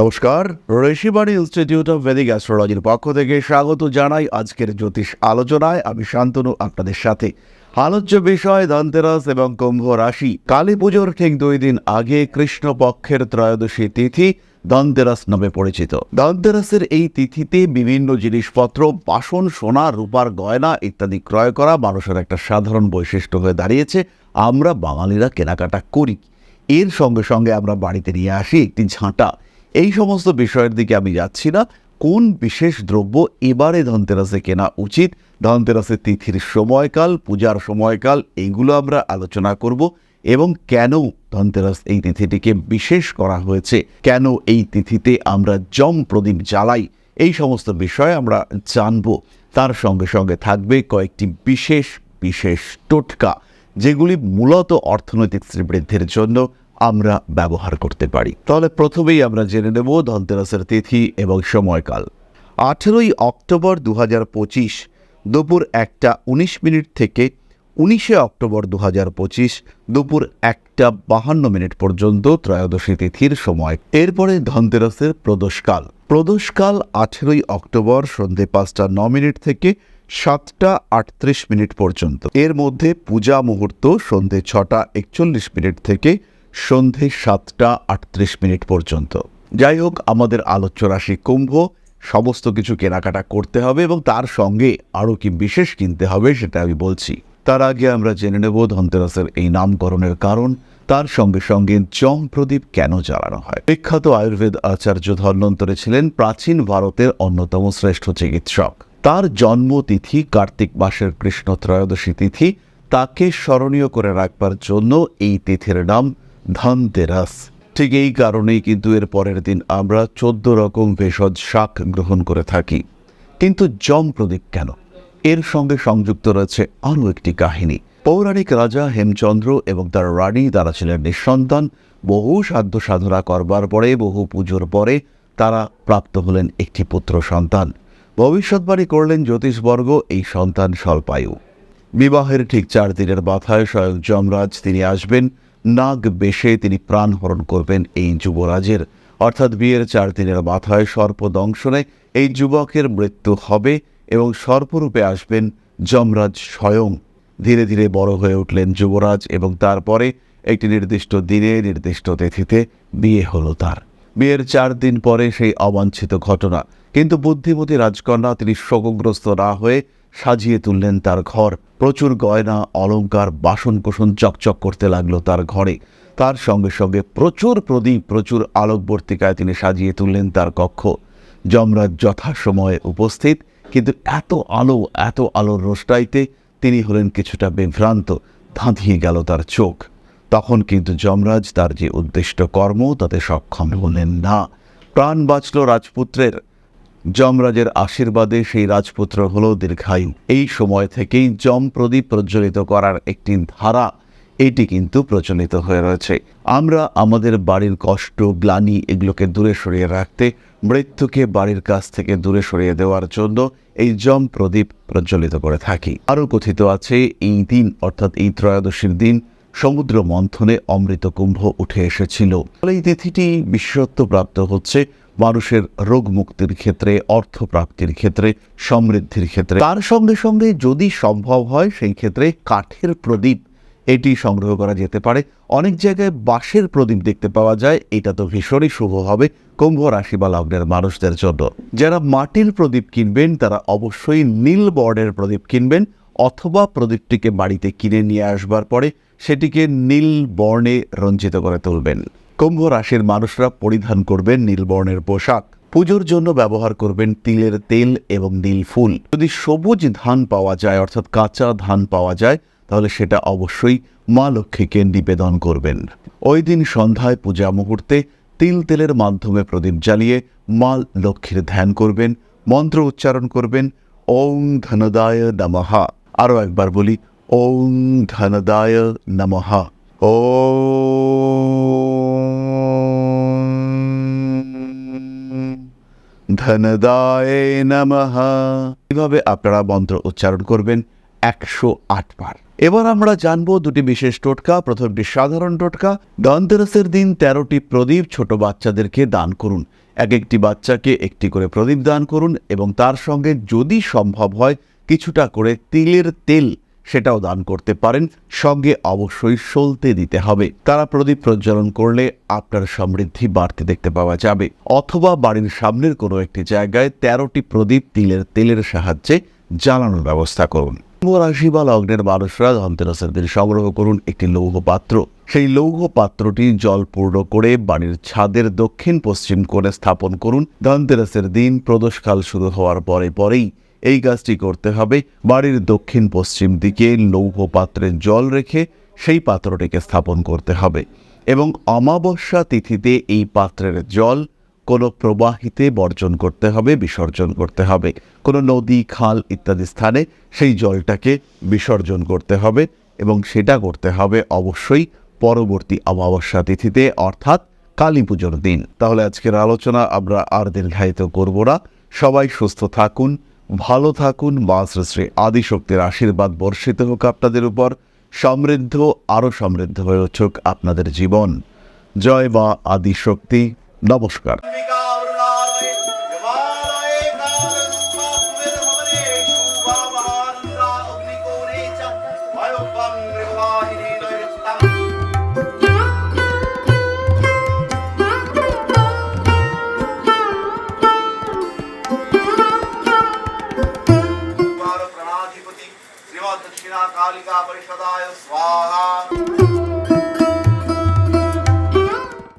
নমস্কার, Rishibani institute of Vedic অ্যাস্ট্রোলজির পক্ষ থেকে স্বাগত জানাই আজকের জ্যোতিষ আলোচনায়। আমি শান্তনু, আপনাদের সাথে। আলোচ্য বিষয় ধনতেরাস এবং কুম্ভ রাশি। কালী পুজোর ঠিক দুই দিন আগে কৃষ্ণপক্ষের ত্রয়োদশী তিথি ধনতেরাস নামে পরিচিত। ধনতেরাসের এই তিথিতে বিভিন্ন জিনিসপত্র, বাসন, সোনা, রূপার গয়না ইত্যাদি ক্রয় করা মানুষের একটা সাধারণ বৈশিষ্ট্য হয়ে দাঁড়িয়েছে। আমরা বাঙালিরা কেনাকাটা করি। এর সঙ্গে সঙ্গে আমরা বাড়িতে নিয়ে আসি একটি ঝাঁটা। এই সমস্ত বিষয়ের দিকে আমি যাচ্ছি না। কোন বিশেষ দ্রব্য এবারে ধনতেরাসে কেনা উচিত? ধনতেরাসের তিথির সময়কাল, পূজার সময়কাল, এইগুলো আমরা আলোচনা করব। এবং কেন ধনতেরাস এই তিথিটিকে বিশেষ করা হয়েছে? কেন এই তিথিতে আমরা জম প্রদীপ জ্বালাই? এই সমস্ত বিষয় আমরা জানব। তার সঙ্গে সঙ্গে থাকবে কয়েকটি বিশেষ বিশেষ টোটকা, যেগুলি মূলত অর্থনৈতিক শ্রীবৃদ্ধির জন্য আমরা ব্যবহার করতে পারি। তাহলে প্রথমেই আমরা জেনে নেব ধনতেরাসের তিথি এবং সময়কাল। আঠেরোই অক্টোবর দু পঁচিশ দুপুর একটা উনিশ মিনিট থেকে উনিশে অক্টোবর দু পঁচিশ দুপুর একটা বাহান্ন মিনিট পর্যন্ত ত্রয়োদশী তিথির সময়। এরপরে ধনতেরাসের প্রদোষকাল। প্রদোষকাল আঠেরোই অক্টোবর সন্ধে পাঁচটা ন মিনিট থেকে সাতটা আটত্রিশ মিনিট পর্যন্ত। এর মধ্যে পূজা মুহূর্ত সন্ধে ছটা একচল্লিশ মিনিট থেকে সন্ধে সাতটা আটত্রিশ মিনিট পর্যন্ত। যাই হোক, আমাদের আলোচ্য রাশি কুম্ভ, সমস্ত কিছু কেনাকাটা করতে হবে এবং তার সঙ্গে আরও কি বিশেষ কিনতে হবে সেটা আমি বলছি। তার আগে আমরা জেনে নেব ধনতেরাসের এই নামকরণের কারণ। তার সঙ্গে সঙ্গে জম প্রদীপ কেন জ্বালানো হয়? বিখ্যাত আয়ুর্বেদ আচার্য ধন্বন্তরে ছিলেন প্রাচীন ভারতের অন্যতম শ্রেষ্ঠ চিকিৎসক। তার জন্মতিথি কার্তিক মাসের কৃষ্ণ ত্রয়োদশী তিথি। তাকে স্মরণীয় করে রাখবার জন্য এই তিথির নাম ধনতেরাস। ঠিক এই কারণেই কিন্তু এর পরের দিন আমরা চোদ্দ রকম ভেষজ শাক গ্রহণ করে থাকি। কিন্তু জম প্রদীপ কেন? এর সঙ্গে সংযুক্ত রয়েছে আরও একটি কাহিনী। পৌরাণিক রাজা হেমচন্দ্র এবং তার রানী তারা ছিলেন নিঃসন্তান। বহু সাধ্য সাধনা করবার পরে, বহু পুজোর পরে তারা প্রাপ্ত হলেন একটি পুত্র সন্তান। ভবিষ্যৎবাণী করলেন জ্যোতিষবর্গ, এই সন্তান স্বল্পায়ু। বিবাহের ঠিক চার দিনের মাথায় স্বয়ং যমরাজ তিনি আসবেন। নাগ বেশে তিনি প্রাণহরণ করবেন এই যুবরাজের। অর্থাৎ বিয়ের চার দিনের মাথায় সর্পদংশনে এই যুবকের মৃত্যু হবে এবং সর্পরূপে আসবেন যমরাজ স্বয়ং। ধীরে ধীরে বড় হয়ে উঠলেন যুবরাজ এবং তারপরে একটি নির্দিষ্ট দিনে, নির্দিষ্ট তিথিতে বিয়ে হলো তার। বিয়ের চার দিন পরে সেই অবাঞ্ছিত ঘটনা। কিন্তু বুদ্ধিমতী রাজকন্যা তিনি শোকগ্রস্ত না হয়ে সাজিয়ে তুললেন তার ঘর। প্রচুর গয়না, অলংকার, বাসনকোসন চকচক করতে লাগল তার ঘরে। তার সঙ্গে সঙ্গে প্রচুর প্রদীপ, প্রচুর আলোকবর্তিকায় তিনি সাজিয়ে তুললেন তার কক্ষ। যমরাজ যথাসময়ে উপস্থিত, কিন্তু এত আলো, এত আলোর রোষ্টাইতে তিনি হলেন কিছুটা বিভ্রান্ত, ধাঁধিয়ে গেল তার চোখ। তখন কিন্তু যমরাজ তার যে উদ্দিষ্ট কর্ম, তাতে সক্ষম হলেন না। প্রাণ বাঁচল রাজপুত্রের। যমরাজের আশীর্বাদে সেই রাজপুত্র হল দীর্ঘায়ু। এই সময় থেকেই যম প্রদীপ প্রজ্বলিত করার একটি ধারা, এটি কিন্তু প্রচলিত হয়ে রয়েছে। আমরা আমাদের বাড়ির কষ্ট, গ্লানি এগুলোকে দূরে সরিয়ে রাখতে, মৃত্যুকে বাড়ির কাছ থেকে দূরে সরিয়ে দেওয়ার জন্য এই যম প্রদীপ প্রজ্বলিত করে থাকি। আরও কথিত আছে, এই দিন, অর্থাৎ এই ত্রয়োদশীর দিন সমুদ্র মন্থনে অমৃত কুম্ভ উঠে এসেছিল। এই তিথিটি বিশেষত্ব প্রাপ্ত হচ্ছে মানুষের রোগ মুক্তির ক্ষেত্রে অর্থ প্রাপ্তির ক্ষেত্রে, সমৃদ্ধির ক্ষেত্রে। তার সঙ্গে সঙ্গে যদি সম্ভব হয়, সেই ক্ষেত্রে কাঠের প্রদীপ এটি সংগ্রহ করা যেতে পারে। অনেক জায়গায় বাঁশের প্রদীপ দেখতে পাওয়া যায়। এটা তো ভীষণই শুভ হবে কুম্ভ রাশি বা লগ্নের মানুষদের জন্য। যারা মাটির প্রদীপ কিনবেন, তারা অবশ্যই নীল বর্ডের প্রদীপ কিনবেন অথবা প্রদীপটিকে বাড়িতে কিনে নিয়ে আসবার পরে সেটিকে নীল বর্ণে রঞ্জিত করে তুলবেন। কুম্ভ রাশির মানুষরা পরিধান করবেন নীল বর্ণের পোশাক। পুজোর জন্য ব্যবহার করবেন তিলের তেল এবং নীল ফুল। যদি সবুজ ধান পাওয়া যায়, অর্থাৎ কাঁচা ধান পাওয়া যায়, তাহলে সেটা অবশ্যই মা লক্ষ্মীকে নিবেদন করবেন। ওই দিন সন্ধ্যায় পূজা মুহূর্তে তিল তেলের মাধ্যমে প্রদীপ জ্বালিয়ে মা লক্ষ্মীর ধ্যান করবেন, মন্ত্র উচ্চারণ করবেন, ওং ধনদায় নমহা আরও একবার বলি ওং ধনদায় নমহা ও ধনদায় নমঃ এইভাবে আপনারা মন্ত্র উচ্চারণ করবেন? একশো আট বার। এবার আমরা জানব দুটি বিশেষ টোটকা। প্রথমটি সাধারণ টোটকা। ধনতেরাসের দিন তেরোটি প্রদীপ ছোট বাচ্চাদেরকে দান করুন। এক একটি বাচ্চাকে একটি করে প্রদীপ দান করুন এবং তার সঙ্গে যদি সম্ভব হয় কিছুটা করে তিলের তেল সেটাও দান করতে পারেন। সঙ্গে অবশ্যই সলতে দিতে হবে। তারা প্রদীপ প্রজ্বলন করলে আপনার সমৃদ্ধি বাড়তে দেখতে পাওয়া যাবে। অথবা বাড়ির সামনের কোনো একটি জায়গায় তেরোটি প্রদীপ তিলের তেলের সাহায্যে জ্বালানোর ব্যবস্থা করুন। রাশি বা লগ্নের মানুষরা ধনতেরাসের দিন সংগ্রহ করুন একটি লৌহ পাত্র। সেই লৌহ পাত্রটি জল পূর্ণ করে বাড়ির ছাদের দক্ষিণ পশ্চিম কোণে স্থাপন করুন। ধনতেরাসের দিন প্রদোষকাল শুরু হওয়ার পরে পরেই এই কাজটি করতে হবে বাড়ির দক্ষিণ পশ্চিম দিকে লৌহ পাত্রে জল রেখে সেই পাত্রটিকে স্থাপন করতে হবে এবং অমাবস্যা তিথিতে এই পাত্রের জল কোনো প্রবাহিতে বর্জন করতে হবে, বিসর্জন করতে হবে। কোনো নদী, খাল ইত্যাদি স্থানে সেই জলটাকে বিসর্জন করতে হবে এবং সেটা করতে হবে অবশ্যই পরবর্তী অমাবস্যা তিথিতে, অর্থাৎ কালী পুজোর দিন। তাহলে আজকের আলোচনা আমরা আর দীর্ঘায়িত করব না। সবাই সুস্থ থাকুন ভালো থাকুন, মা শ্রী আদিশক্তির আশীর্বাদ বর্ষিত হোক আপনাদের উপর, সমৃদ্ধ আরও সমৃদ্ধ হয়ে উঠুক আপনাদের জীবন। জয় মা আদিশক্তি, নমস্কার। Wow.